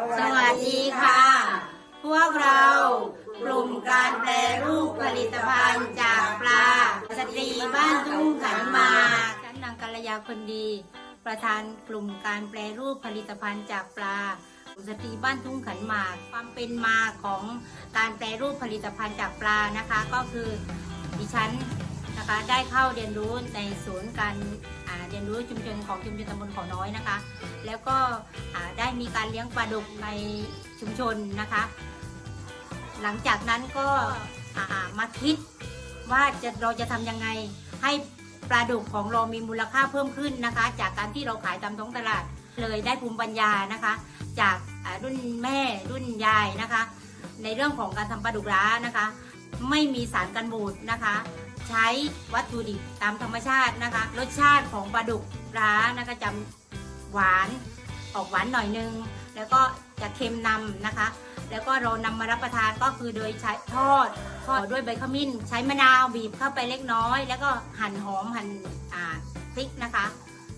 สวัสดีค่ะ พวกเรากลุ่มการแปรรูปผลิตภัณฑ์จากปลา สตรีบ้านทุ่งขันมาฉันนางกัลยาคนดี ประธานกลุ่มการแปรรูปผลิตภัณฑ์จากปลาสตรีบ้านทุ่งขันหมาก ความเป็นมาของการแปรรูปผลิตภัณฑ์จากปลานะคะ ก็คือดิฉัน นะคะ ได้เข้าเรียนรู้ในศูนย์การเรียนรู้ชุมชนของชุมชนตำบลเขาน้อยนะคะ แล้วก็ได้มีการเลี้ยงปลาดุกในชุมชนนะคะ หลังจากนั้นก็มาคิดว่าจะเราจะทำยังไงให้ปลาดุกของเรามีมูลค่าเพิ่มขึ้นนะคะ จากการที่เราขายตามท้องตลาดเลยได้ภูมิปัญญานะคะ จากรุ่นแม่รุ่นยายนะคะ ในเรื่องของการทำปลาดุกร้านะคะ ไม่มีสารกันบูดนะคะ ใช้วัตถุดิบตามธรรมชาตินะคะ รสชาติของปลาดุกร้านะคะจะหวานออกหวานหน่อยนึง แล้วก็จะเค็มนำนะคะ แล้วก็เรานำมารับประทานก็คือโดยใช้ทอดทอดด้วยใบขมิ้น ใช้มะนาวบีบเข้าไปเล็กน้อย แล้วก็หั่นหอมหั่นอ่าพริกนะคะ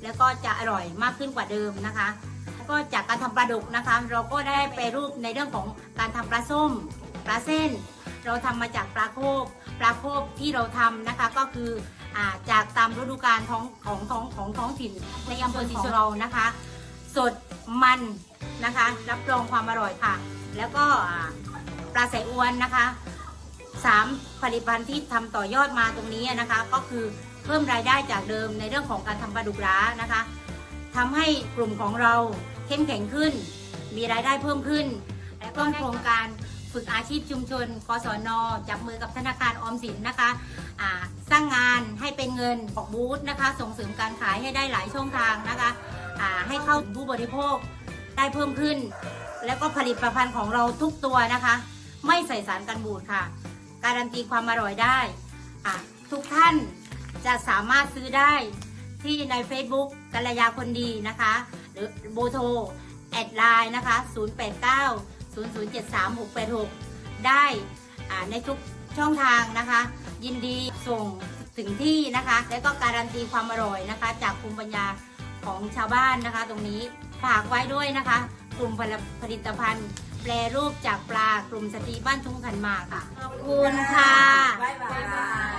แล้วก็จะอร่อยมากขึ้นกว่าเดิมนะคะแล้วก็จากการทำปลาดุกนะคะ เราก็ได้ไปรูปในเรื่องของการทำปลาส้มปลาเส้น เราทำมาจากปลาโคบ ปลาโคบที่เราทำนะคะก็คืออาจากตามฤดูกาลท้องของท้องของท้องถิ่นในอำเภอของเรานะคะ สดมันนะคะ รับรองความอร่อยค่ะ แล้วก็อ่าปลาใสอวนนะคะสามผลิตภัณฑ์ที่ทำต่อยอดมาตรงนี้นะคะ ก็คือเพิ่มรายได้จากเดิมในเรื่องของการทำปลาดุกร้านะคะทำให้กลุ่มของเราเข้มแข็งขึ้น มีรายได้เพิ่มขึ้น และก็โครงการ ฝึกอาชีพชุมชนกศนจับมือกับธนาคารออมสินนะคะสร้างงานให้เป็นเงินออกบูธนะคะ ส่งเสริมการขายให้ได้หลายช่องทางนะคะให้เข้าถึงผู้บริโภคได้เพิ่มขึ้น แล้วก็ผลิตภัณฑ์ของเราทุกตัวนะคะ ไม่ใส่สารกันบูดค่ะ การันตีความอร่อยได้ทุกท่านจะสามารถซื้อได้ที่ใน Facebook กัลยาคนดีนะคะ หรือโบโทรแอดไลน์นะคะ 089 0073 686 ได้ในทุกช่องทางนะคะ ยินดีส่งถึงที่นะคะ และก็การันตีความอร่อยนะคะ จากภูมิปัญญาของชาวบ้านนะคะ ตรงนี้ฝากไว้ด้วยนะคะ กลุ่มผลิตภัณฑ์ แปรรูปจากปลากลุ่มสตรีบ้านทุ่งขันหมากค่ะขอบคุณค่ะ บ๊ายบาย